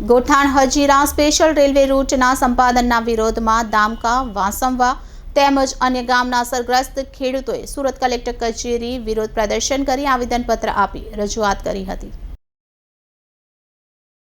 Gothan Hazira special railway રૂટના સંપાદનના વિરોધમાં દામકા, વાસંવા તેમજ અન્ય ગામના અસરગ્રસ્ત ખેડૂતોએ સુરત કલેક્ટર કચેરી વિરોધ પ્રદર્શન કરી આવેદનપત્ર આપી રજૂઆત કરી હતી.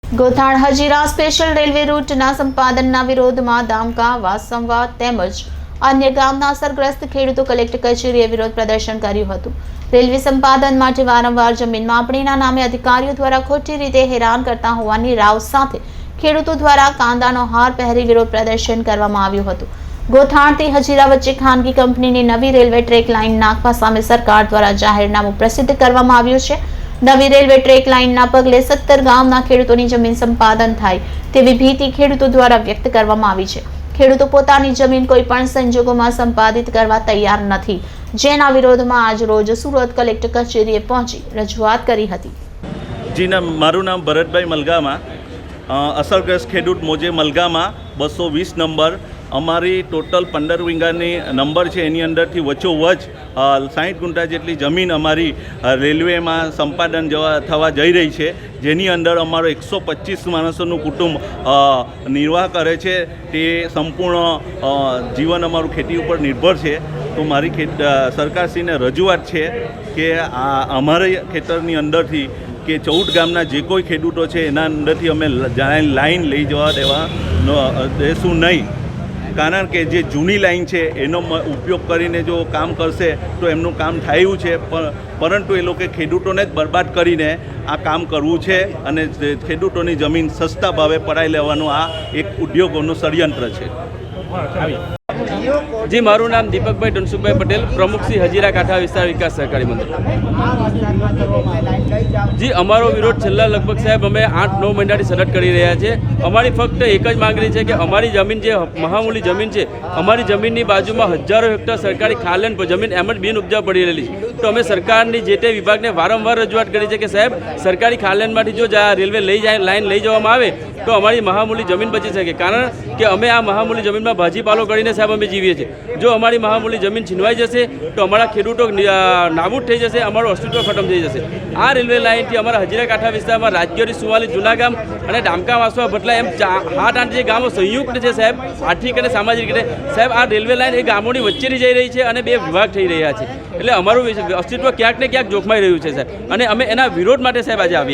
ગોથાણ હજીરા સ્પેશિયલ રેલવે રૂટના સંપાદનના વિરોધમાં દામકા, વાસંવા તેમજ અન્ય ગામના અસરગ્રસ્ત ખેડૂતો કલેક્ટર કચેરીએ વિરોધ પ્રદર્શન કર્યું હતું. રેલવે સંપાદન માટે વારંવાર જમીન માપણીના નામે અધિકારીઓ દ્વારા ખોટી રીતે હેરાન કરતા હોવાની રાવ સાથે ખેડૂતો દ્વારા કાંદાનો હાર પહેરી વિરોધ પ્રદર્શન કરવામાં આવ્યું હતું. ગોથાણથી હજીરા વચ્ચે ખાનગી કંપનીની નવી રેલવે ટ્રેક લાઇન નાખવા સામે સરકાર દ્વારા જાહેરનામું પ્રસિદ્ધ કરવામાં આવ્યું છે. નવી રેલવે ટ્રેક લાઇનના પગલે સત્તર ગામના ખેડૂતોની જમીન સંપાદન થાય તેવી ભીતિ ખેડૂતો દ્વારા વ્યક્ત કરવામાં આવી છે. ખેડૂતો પોતાની જમીન કોઈ પણ સંજોગોમાં સંપાદિત કરવા તૈયાર નથી. જેના વિરોધમાં આજ રોજ સુરત કલેક્ટર કચેરીએ પહોંચી રજૂઆત કરી હતી. જીના મારું નામ ભરતભાઈ મલગામાં. અસરગ્રસ્ત ખેડૂત મોજે મલગામાં, બસો વીસ નંબર અમારી ટોટલ પંદર વીંગાની નંબર છે, એની અંદરથી વચ્ચોવચ સાહીઠ ગુંઠા જેટલી જમીન અમારી રેલવેમાં સંપાદન જવા, થવા જઈ રહી છે, જેની અંદર અમારો એકસો પચીસ માણસોનું કુટુંબ નિર્વાહ કરે છે, તે સંપૂર્ણ જીવન અમારું ખેતી ઉપર નિર્ભર છે. તો મારી સરકારશ્રીને રજૂઆત છે કે આ અમારે ખેતરની અંદરથી કે ચૌદ ગામના જે કોઈ ખેડૂતો છે, એના અંદરથી અમે લાઈન લઈ જવા દેવા દેશું નહીં. કારણ કે જે જૂની લાઈન છે, એનો ઉપયોગ કરીને જો કામ કરશે, તો એમનું કામ થયું છે પરંતુ એ લોકો ખેડૂતોને જ બરબાદ કરીને આ કામ કરવું છે અને ખેડૂતોની જમીન સસ્તા ભાવે પડાવી લેવાનું આ એક ઉદ્યોગોનું ષડયંત્ર છે. જી, મારું નામ દીપકભાઈ ધનસુખભાઈ પટેલ, પ્રમુખ શ્રી હજીરા કાંઠા વિસ્તાર વિકાસ સહકારી મંડળ. જી, અમારો વિરોધ છેલ્લા લગભગ સાહેબ અમે આઠ, નવ મહિનાથી સતત કરી રહ્યા છે. અમારી ફક્ત એક જ માંગણી છે કે અમારી જમીન જે મહામૂલી જમીન છે, અમારી જમીનની બાજુમાં હજારો હેક્ટર સરકારી ખાલેન જમીન એમ જ બિન ઉપજાવ પડી રહેલી તો અમે સરકારની જે તે વિભાગને વારંવાર રજૂઆત કરી છે કે સાહેબ, સરકારી ખાલેનમાંથી જો રેલવે લઈ જાય, લાઈન લઈ જવામાં આવે, તો અમારી મહામૂલી જમીન બચી શકે. કારણ કે અમે આ મહામૂલી જમીનમાં ભાજીપાલો કરીને સાહેબ અમે જીવીએ છીએ. જો અમારી મહામૂલી જમીન છીનવાઈ જશે, તો અમારા ખેડૂતો નાબૂદ થઈ જશે, અમારું અસ્તિત્વ ખતમ થઈ જશે. આ રેલવે લાઇનથી અમારા હજીરા કાંઠા વિસ્તારમાં રાજગીરી સુવાલી જૂના ગામ અને ડામકા વાસવા ભટલા એમ ચા- આઠ જે ગામો સંયુક્ત છે સાહેબ, આર્થિક અને સામાજિક રીતે, સાહેબ, આ રેલવે લાઇન એ ગામોની વચ્ચેની જઈ રહી છે અને બે વિભાગ થઈ રહ્યા છે. એટલે અમારું અસ્તિત્વ ક્યાંક ને ક્યાંક જોખમાઈ રહ્યું છે, સાહેબ. અને અમે એના વિરોધ માટે સાહેબ આજે આવ્યા